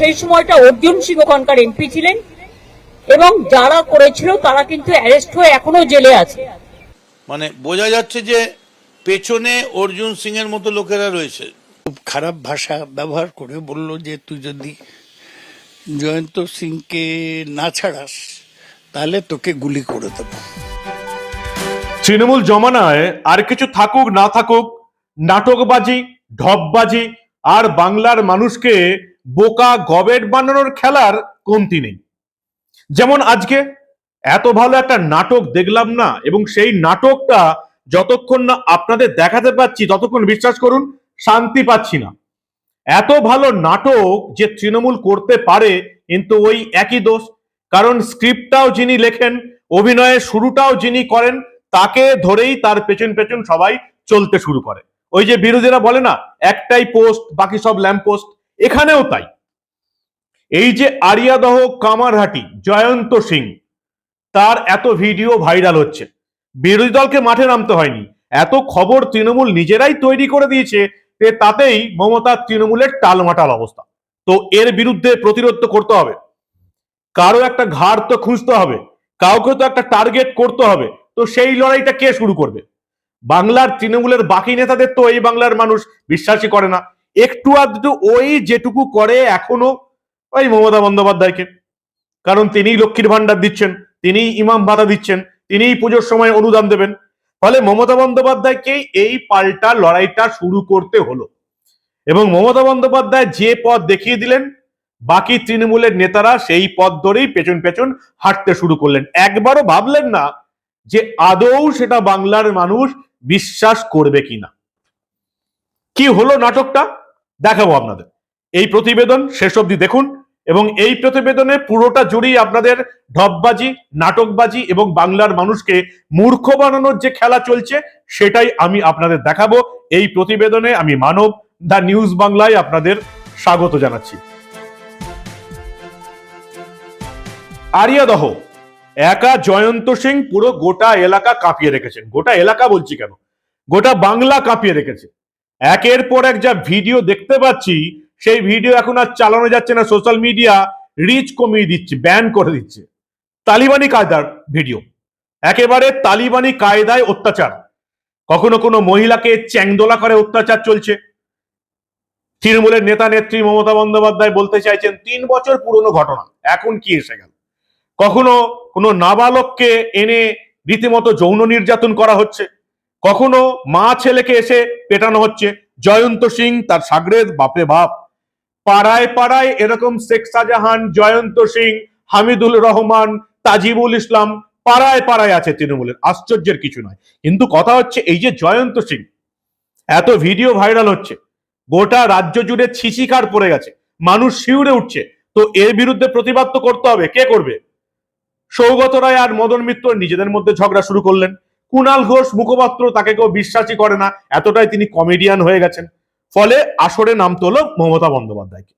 সেই সময়টা অর্জুন সিং ওখানকার এমপি ছিলেন এবং যারা করেছিল তারা কিন্তু অ্যারেস্ট হয়ে এখনও জেলে আছে। মানে বোঝা যাচ্ছে যে পেছনে অর্জুন সিং এর মতো লোকেরা রয়েছে। খুব খারাপ ভাষা ব্যবহার করে বলল যে তুই যদি জয়ন্ত সিংকে না ছাড়াস তাহলে তোকে গুলি করে দেবো। তৃণমূল জমানায় আর কিছু থাকুক না থাকুক নাটকবাজি ঢপবাজি আর বাংলার মানুষকে বোকা গবেট বানানোর খেলার কমতি নেই। যেমন আজকে এত ভালো একটা নাটক দেখলাম না, এবং সেই নাটকটা যতক্ষণ না আপনাদের দেখাতে পাচ্ছি, ততক্ষণ বিশ্বাস করুন, শান্তি পাচ্ছি না। এত ভালো নাটক যে তৃণমূল করতে পারে, কিন্তু ওই একই দোষ। কারণ স্ক্রিপ্টটাও যিনি লেখেন, অভিনয়ের শুরুটাও যিনি করেন, তাকে ধরেই তার পেছন পেছন সবাই চলতে শুরু করে। ওই যে বিরোধীরা বলে না, একটাই পোস্ট, বাকি সব ল্যাম্প পোস্ট এখানেও তাই। এই যে আরিয়াদহ কামারহাটি, জয়ন্ত সিং, তার এত ভিডিও ভাইরাল হচ্ছে। বিরোধী দলকে মাঠে নামতে হয়নি। এত খবর তৃণমূল নিজেরাই তৈরি করে দিয়েছে তাতেই মমতা তৃণমূলের টালমাটাল অবস্থা। তো এর বিরুদ্ধে প্রতিরোধ করতে হবে। কারও একটা ঘাড় তো খুঁজতে হবে। কাউকে তো একটা টার্গেট করতে হবে। তো সেই লড়াইটা কে শুরু করবে? বাংলার তৃণমূলের বাকি নেতাদের তো এই বাংলার মানুষ বিশ্বাসই করে না। একটু আধটু ওই যেটুকু করে এখনও ওই মমতা বন্দ্যোপাধ্যায়কে। কারণ তিনিই লক্ষ্মীর ভান্ডার দিচ্ছেন, তিনিই ইমাম ভাতা দিচ্ছেন, তিনিই পুজোর সময় অনুদান দেবেন। ফলে মমতা বন্দ্যোপাধ্যায়কেই এই পাল্টা লড়াইটা শুরু করতে হলো। এবং মমতা বন্দ্যোপাধ্যায় যে পথ দেখিয়ে দিলেন, বাকি তৃণমূলের নেতারা সেই পথ ধরেই পেছন পেছন হাঁটতে শুরু করলেন। একবারও ভাবলেন না যে আদৌ সেটা বাংলার মানুষ বিশ্বাস করবে কিনা। কি হলো নাটকটা? দেখাবো আপনাদের। এই প্রতিবেদন শেষ অবধি দেখুন এবং এই প্রতিবেদনে পুরোটা জুড়েই আপনাদের ঢপবাজি, নাটকবাজি এবং বাংলার মানুষকে মূর্খ বানানোর যে খেলা চলছে সেটাই আমি আপনাদের দেখাবো। এই প্রতিবেদনে আমি মানব দ্য নিউজ বাংলায় আপনাদের স্বাগত জানাচ্ছি। আরিয়াদহ একা জয়ন্ত সিং পুরো গোটা এলাকা কাঁপিয়ে রেখেছেন। গোটা এলাকা বলছি কেন? গোটা বাংলা কাঁপিয়ে রেখেছে। একের পর এক যা ভিডিও দেখতে পাচ্ছি, সেই ভিডিও এখন আর চালানো যাচ্ছে না। সোশ্যাল মিডিয়া রিচ কমিয়ে দিচ্ছে ব্যান করে দিচ্ছে। তালিবানি কায়দার ভিডিও একেবারে তালিবানি কায়দায় অত্যাচার। কখনো কোনো মহিলাকে চ্যাংদোলা করে অত্যাচার চলছে। তৃণমূলের নেতা, নেত্রী মমতা বন্দ্যোপাধ্যায় বলতে চাইছেন, তিন বছর পুরনো ঘটনা, এখন কি এসে গেল? কখনো কোনো নাবালককে এনে রীতিমতো যৌন নির্যাতন করা হচ্ছে? কখনো মা ছেলেকে এসে পেটানো হচ্ছে। জয়ন্ত সিং তার সাগরেদ বাপরে বাপ। পাড়ায় পাড়ায় এরকম শেখ শাহজাহান, জয়ন্ত সিং, হামিদুল রহমান, তাজিবুল ইসলাম পাড়ায় পাড়ায় আছে তৃণমূলের। আশ্চর্যের কিছু নয়। কিন্তু কথা হচ্ছে এই যে জয়ন্ত সিং, এত ভিডিও ভাইরাল হচ্ছে, গোটা রাজ্য জুড়ে ছিচিকার পড়ে গেছে, মানুষ শিউরে উঠছে। তো এর বিরুদ্ধে প্রতিবাদ তো করতে হবে। কে করবে? সৌগত রায় আর মদন মিত্র নিজেদের মধ্যে ঝগড়া শুরু করলেন। কুণাল ঘোষ মুখপাত্র, তাকে কেউ বিশ্বাসই করে না। এতটাই তিনি কমেডিয়ান হয়ে গেছেন। ফলে আসরে নামতে হলো মমতা বন্দ্যোপাধ্যায়কে।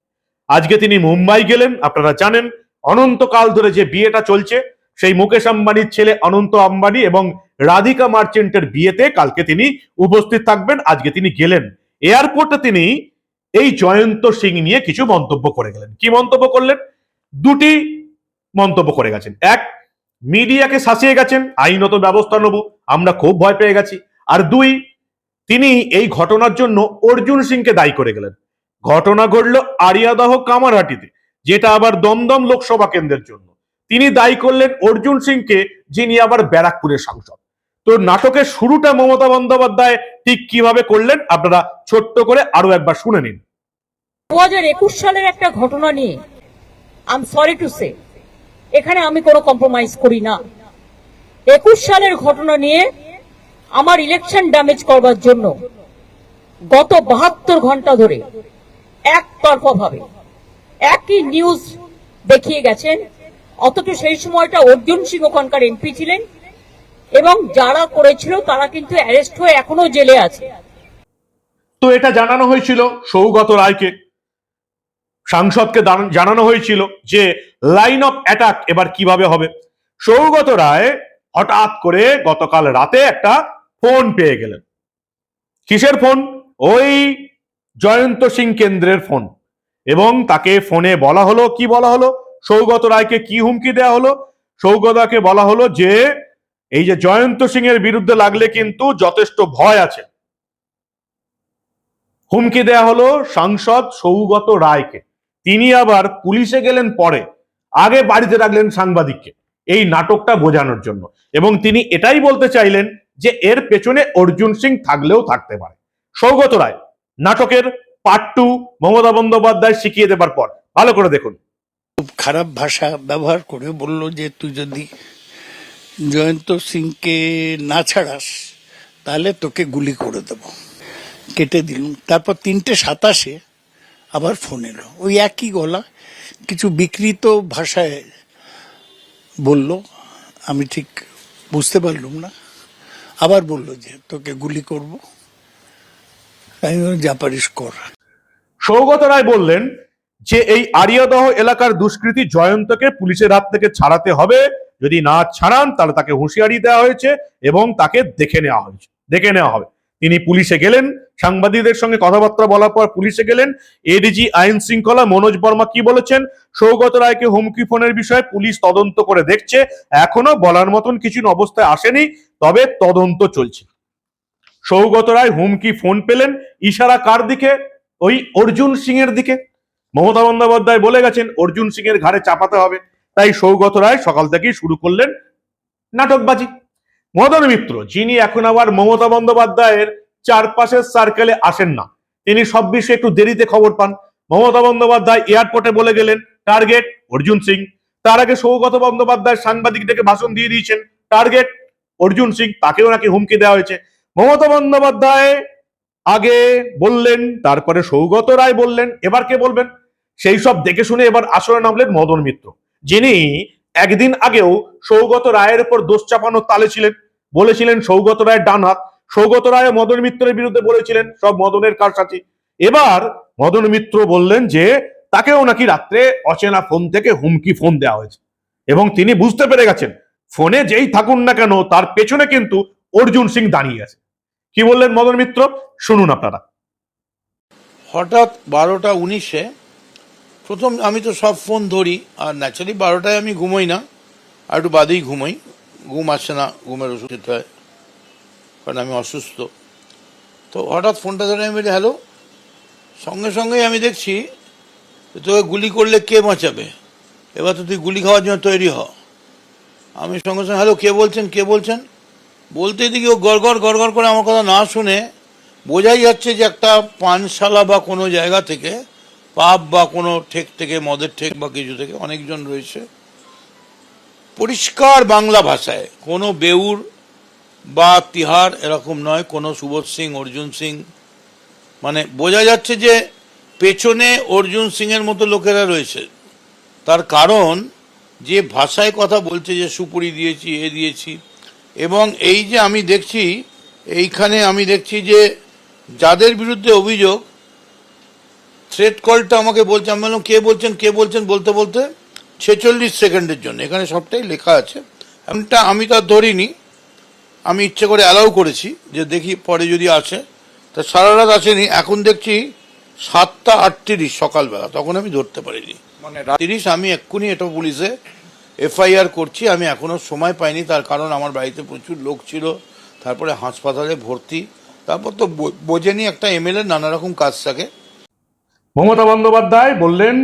আজকে তিনি মুম্বাই গেলেন, আপনারা জানেন, অনন্তকাল ধরে যে বিয়েটা চলছে, সেই মুকেশ আম্বানির ছেলে অনন্ত আম্বানি এবং রাধিকা মার্চেন্টের বিয়েতে কালকে তিনি উপস্থিত থাকবেন, আজকে তিনি গেলেন। এয়ারপোর্টে তিনি এই জয়ন্ত সিং নিয়ে কিছু মন্তব্য করে গেলেন। কি মন্তব্য করলেন? দুটি মন্তব্য করে গেছেন। এক মিডিয়াকে শাসিয়ে গেছেন, আইনত ব্যবস্থা নেব, আমরা খুব ভয় পেয়ে গেছি। আর দুই, তিনি এই ঘটনার জন্য অর্জুন সিংকে দায়ী করে গেলেন। ঘটনা ঘটল আরিয়াদহ কামারহাটিতে, যেটা আবার দমদম লোকসভা কেন্দ্রের জন্য। তিনি দায়ী করলেন অর্জুন সিংকে, যিনি আবার ব্যারাকপুরের সাংসদ। তো নাটকের শুরুটা মমতা বন্দ্যোপাধ্যায় ঠিক কীভাবে করলেন, আপনারা ছোট্ট করে আরও একবার শুনে নিন। দু হাজার একুশ সালের একটা ঘটনা নিয়ে I am sorry to say এখানে আমি কোনো কম্প্রোমাইজ করি না। একুশ সালের ঘটনা নিয়ে আমার ইলেকশন ড্যামেজ করবার জন্য গত বাহাত্তর ঘণ্টা ধরে একতরফা ভাবে একই নিউজ দেখিয়ে গেছেন। অথচ সেই সময়টা অর্জুন সিং ওখানকার এমপি ছিলেন এবং যারা করেছিল তারা কিন্তু অ্যারেস্ট হয়ে এখনও জেলে আছে। তো এটা জানানো হয়েছিল সৌগত রায়কে। সাংসদকে জানানো হয়েছিল যে লাইন অফ অ্যাটাক এবার কীভাবে হবে। সৌগত রায় হঠাৎ করে গতকাল রাতে একটা ফোন পেয়ে গেলেন। কিসের ফোন ওই জয়ন্ত সিং কেন্দ্রের ফোন এবং তাকে ফোনে বলা হলো, কি বলা হলো? সৌগত রায়কে কি হুমকি দেওয়া হলো? সৌগতাকে বলা হলো যে, এই যে জয়ন্ত সিং এর বিরুদ্ধে লাগলে কিন্তু যথেষ্ট ভয় আছে। হুমকি দেয়া হলো সাংসদ সৌগত রায়কে। তিনি আবার পুলিশে গেলেন পরে, আগে বাড়িতে রাখলেন সাংবাদিককে। এই নাটকটা বোঝানোর জন্য। এবং তিনি এটাই বলতে চাইলেন যে, এর পেছনে অর্জুন সিং থাকলেও থাকতে পারে। সৌগত রায়, নাটকের পার্ট টু মমতা বন্দ্যোপাধ্যায় শিখিয়ে দেবার পর। ভালো করে দেখুন। খুব খারাপ ভাষা ব্যবহার করে বলল যে, তুই যদি জয়ন্ত সিংকে না ছাড়াস, তাহলে তোকে গুলি করে দেব। কেটে দিলুম। তারপর তিনটে সাতাশে আবার ফোন এলো। ওই একই গলা, কিছু বিকৃত ভাষায় বলল, আমি ঠিক বুঝতে পারলুম না। আবার বলল যে, তোকে গুলি করব। আমি যা কর। সৌগত রায় বললেন যে, এই আরিয়াদহ এলাকার দুষ্কৃতী জয়ন্তকে পুলিশের হাত থেকে ছাড়াতে হবে। যদি না ছাড়ান, তাহলে তাকে হুঁশিয়ারি দেওয়া হয়েছে এবং তাকে দেখে নেওয়া হয়েছে, দেখে নেওয়া হবে। তিনি পুলিশে গেলেন, সাংবাদিকদের সঙ্গে কথাবার্তা বলার পর পুলিশে গেলেন এডিজি আইন শৃঙ্খলা, মনোজ বর্মা কি বলেছেন, সৌগত রায়কে হুমকি ফোনের বিষয়ে পুলিশ তদন্ত করে দেখছে, এখনও বলার মতন কিছু অবস্থায় আসেনি, তবে তদন্ত চলছে। সৌগত রায় হুমকি ফোন পেলেন, ইশারা কার দিকে? ওই অর্জুন সিং এর দিকে। মমতা বন্দ্যোপাধ্যায় বলে গেছেন, অর্জুন সিং এর ঘাড়ে চাপাতে হবে। তাই সৌগত রায় সকাল থেকেই শুরু করলেন নাটকবাজি। মদন মিত্র, যিনি এখন আবার মমতা বন্দ্যোপাধ্যায়ের চারপাশের সার্কেলে আসেন না। তিনি সব বিষয়ে একটু দেরিতে খবর পান। মমতা বন্দ্যোপাধ্যায় এয়ারপোর্টে বলে গেলেন টার্গেট অর্জুন সিং। তার আগে সৌগত বন্দ্যোপাধ্যায় সাংবাদিক ডেকে ভাষণ দিয়ে দিয়েছেন টার্গেট অর্জুন সিং। তাকেও নাকি হুমকি দেওয়া হয়েছে। মমতা বন্দ্যোপাধ্যায় আগে বললেন, তারপরে সৌগত রায় বললেন, এবার কে বলবেন? সেই সব দেখে শুনে এবার আসরে নামলেন মদন মিত্র, যিনি একদিন আগেও সৌগত রায়ের উপর দোষ চাপানোর তালে ছিলেন, বলেছিলেন সৌগত রায়ের ডান হাত। সৌগত রায় মদন মিত্রের বিরুদ্ধে বলেছিলেন, সব মদনের কারসাথী এবার মদন মিত্র বললেন যে, তাকেও নাকি রাত্রে অচেনা ফোন থেকে হুমকি ফোন দেওয়া হয়েছে। এবং তিনি বুঝতে পেরে গেছেন, ফোনে যেই থাকুন না কেন, তার পেছনে কিন্তু অর্জুন সিং দাঁড়িয়ে আছে। কি বললেন মদন মিত্র? শুনুন আপনারা। হঠাৎ বারোটা উনিশে প্রথম আমি তো সব ফোন ধরি, আর ন্যাচারালি বারোটায় আমি ঘুমোই না, আর একটু বাদেই ঘুমোই। ঘুম আসছে না, ঘুমের ওষুধ খেতে হয়, কারণ আমি অসুস্থ। তো হঠাৎ ফোনটা ধরে আমি বলি, হ্যালো? সঙ্গে সঙ্গেই আমি দেখছি তোকে গুলি করলে কে বাঁচাবে? এবার তো তুই গুলি খাওয়ার জন্য তৈরি হ। আমি সঙ্গে সঙ্গে, হ্যালো, কে বলছেন? কে বলছেন? বলতে দিকে ও গড় গড় গড় গড় করে আমার কথা না শুনে বোঝাই যাচ্ছে যে একটা পানশালা বা কোনো জায়গা থেকে পাপ বা কোনো ঠেক থেকে, মদের ঠেক বা কিছু থেকে অনেকজন রয়েছে। পরিষ্কার বাংলা ভাষায়, কোনো বেউর বা তিহার এরকম নয়, কোনো সুবোধ সিং, অর্জুন সিং। মানে বোঝা যাচ্ছে যে পেছনে অর্জুন সিং এর মতো লোকেরা রয়েছে। তার কারণ, যে ভাষায় কথা বলছে, যে সুপুরি দিয়েছি, এ দিয়েছি। এবং এই যে আমি দেখছি, এইখানে আমি দেখছি যে যাদের বিরুদ্ধে অভিযোগ থ্রেড কলটা আমাকে বলছে আমি বললাম কে বলছেন কে বলছেন বলতে বলতে? ছেচল্লিশ সেকেন্ডের জন্য এখানে সবটাই লেখা আছে। এমনটা আমি তো ধরিনি আমি ইচ্ছে করে অ্যালাউ করেছি যে দেখি পরে যদি আসে। তা সারা রাত আসেনি এখন দেখছি সাতটা আটত্রিশ সকালবেলা তখন আমি ধরতে পারিনি। মানে তিরিশ আমি এক্ষুনি এটা পুলিশে এফআইআর করছি আমি এখনও সময় পাইনি তার কারণ আমার বাড়িতে প্রচুর লোক ছিল তারপরে হাসপাতালে ভর্তি তারপর তো বোঝেনি একটা এমএলএ নানা রকম কাজ থাকে। মমতা বন্দ্যোপাধ্যায় বললেন,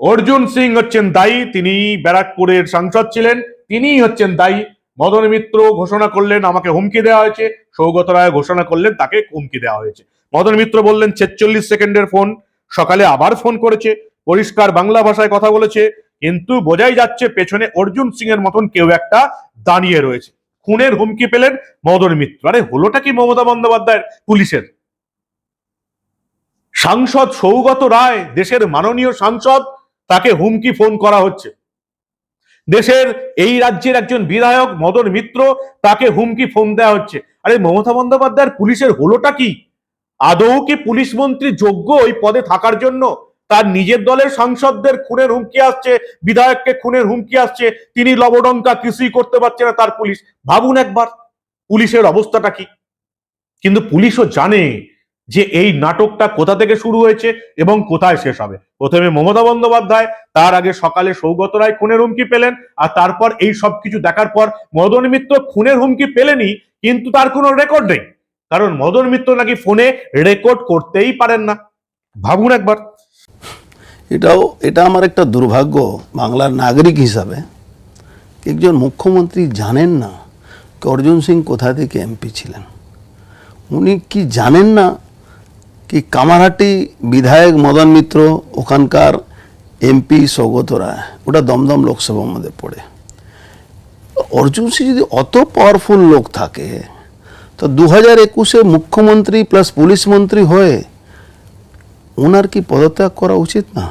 অর্জুন সিং হচ্ছেন দায়ী, তিনি ব্যারাকপুরের সাংসদ ছিলেন, তিনিই হচ্ছেন দায়ী। মদন মিত্র ঘোষণা করলেন, আমাকে হুমকি দেওয়া হয়েছে। সৌগত রায় ঘোষণা করলেন, তাকে হুমকি দেওয়া হয়েছে। মদন মিত্র বললেন, ছেচল্লিশ সেকেন্ডের ফোন, সকালে আবার ফোন করেছে, পরিষ্কার বাংলা ভাষায় কথা বলেছে, কিন্তু বোঝাই যাচ্ছে পেছনে অর্জুন সিং এর মতন কেউ একটা দাঁড়িয়ে রয়েছে। খুনের হুমকি পেলেন মদন মিত্র। আরে, হলোটা কি মমতা বন্দ্যোপাধ্যায়ের পুলিশের? সাংসদ সৌগত রায় দেশের মাননীয় সাংসদ, তাকে হুমকি ফোন করা হচ্ছে। দেশের এই রাজ্যের একজন বিধায়ক মদন মিত্র, তাকে হুমকি ফোন দেওয়া হচ্ছে। আরে, মমতা বন্দ্যোপাধ্যায়ের পুলিশের হলোটা কি? আদৌ কি পুলিশ মন্ত্রী যোগ্য ওই পদে থাকার জন্য? তার নিজের দলের সাংসদদের খুনের হুমকি আসছে, বিধায়ককে খুনের হুমকি আসছে, তিনি লবডঙ্কা কিছুই করতে পারছে না তার পুলিশ। ভাবুন একবার, পুলিশের অবস্থাটা কি? কিন্তু পুলিশও জানে যে এই নাটকটা কোথা থেকে শুরু হয়েছে এবং কোথায় শেষ হবে। প্রথমে মমতা বন্দ্যোপাধ্যায়, তার আগে সকালে সৌগত রায় খুনের হুমকি পেলেন, আর তারপর এই সব কিছু দেখার পর মদন মিত্র খুনের হুমকি পেলেনি কিন্তু তার কোনো রেকর্ড নেই। কারণ মদন মিত্র নাকি ফোনে রেকর্ড করতেই পারেন না। ভাবুন একবার। এটাও, এটা আমার একটা দুর্ভাগ্য বাংলার নাগরিক হিসাবে। একজন মুখ্যমন্ত্রী জানেন না অর্জুন সিং কোথা থেকে এমপি ছিলেন। উনি কি জানেন না কি কামারহাটি বিধায়ক মদন মিত্র, ওখানকার এমপি সৌগত রায় ওটা দমদম লোকসভার মধ্যে পড়ে। অর্জুন সিং যদি অত পাওয়ারফুল লোক থাকে, তো দু হাজার একুশে মুখ্যমন্ত্রী প্লাস পুলিশ মন্ত্রী হয়ে ওনার কি পদত্যাগ করা উচিত না?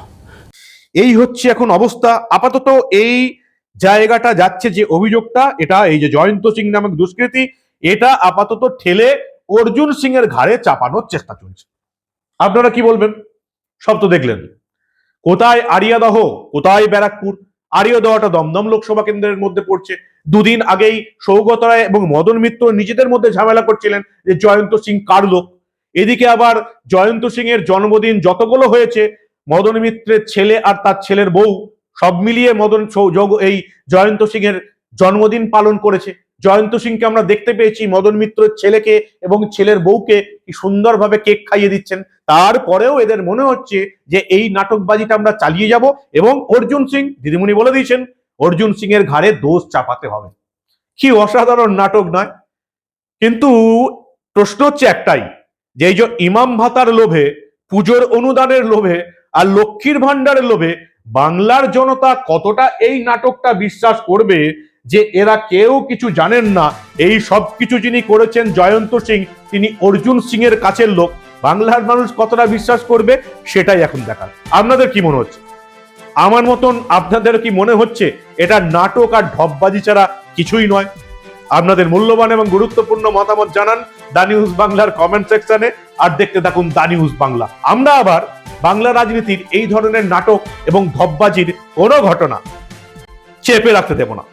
এই হচ্ছে এখন অবস্থা। আপাতত এই জায়গাটা যাচ্ছে যে অভিযোগটা, এটা এই যে জয়ন্ত সিং নামক দুষ্কৃতী, এটা আপাতত ঠেলে অর্জুন সিং এর ঘাড়ে চাপানোর চেষ্টা চলছে। আপনারা কি বলবেন? সব তো দেখলেন। কোথায় আরিয়াদহ? কোথায় ব্যারাকপুর? আরিয়াদহটা দমদম লোকসভা কেন্দ্রের মধ্যে পড়ছে। দুদিন আগেই সৌগত রায় এবং মদন মিত্র নিজেদের মধ্যে ঝামেলা করছিলেন যে জয়ন্ত সিং কার লোক? এদিকে আবার জয়ন্ত সিং এর জন্মদিন যতগুলো হয়েছে, মদন মিত্রের ছেলে আর তার ছেলের বউ, সব মিলিয়ে মদন এই জয়ন্ত সিং এর জন্মদিন পালন করেছে। জয়ন্ত সিংকে আমরা দেখতে পেয়েছি, মদন মিত্রের ছেলেকে এবং ছেলের বউকে কি সুন্দরভাবে কেক খাইয়ে দিচ্ছেন। তারপরেও এদের মনে হচ্ছে যে এই নাটকবাজিটা আমরা চালিয়ে যাব এবং অর্জুন সিং, দিদিমণি বলে দিয়েছেন, অর্জুন সিং এর ঘাড়ে দোষ চাপাতে হবে। কি অসাধারণ নাটক নয়। কিন্তু প্রশ্ন হচ্ছে একটাই, যে এই যে ইমাম ভাতার লোভে, পুজোর অনুদানের লোভে আর লক্ষ্মীর ভান্ডারের লোভে বাংলার জনতা কতটা এই নাটকটা বিশ্বাস করবে যে এরা কেউ কিছু জানেন না। এই সব কিছু যিনি করেছেন জয়ন্ত সিং, তিনি অর্জুন সিং এর কাছের লোক। বাংলার মানুষ কতটা বিশ্বাস করবে সেটাই এখন দেখার। আপনাদের কি মনে হচ্ছে? আমার মতন আপনাদের কি মনে হচ্ছে? এটা নাটক আর ঢপবাজি ছাড়া কিছুই নয়। আপনাদের মূল্যবান এবং গুরুত্বপূর্ণ মতামত জানান দা নিউজ বাংলার কমেন্ট সেকশনে আর দেখতে থাকুন দা নিউজ বাংলা। আমরা আবার বাংলা রাজনীতির এই ধরনের নাটক এবং ধপবাজির কোনো ঘটনা চেপে রাখতে দেব না।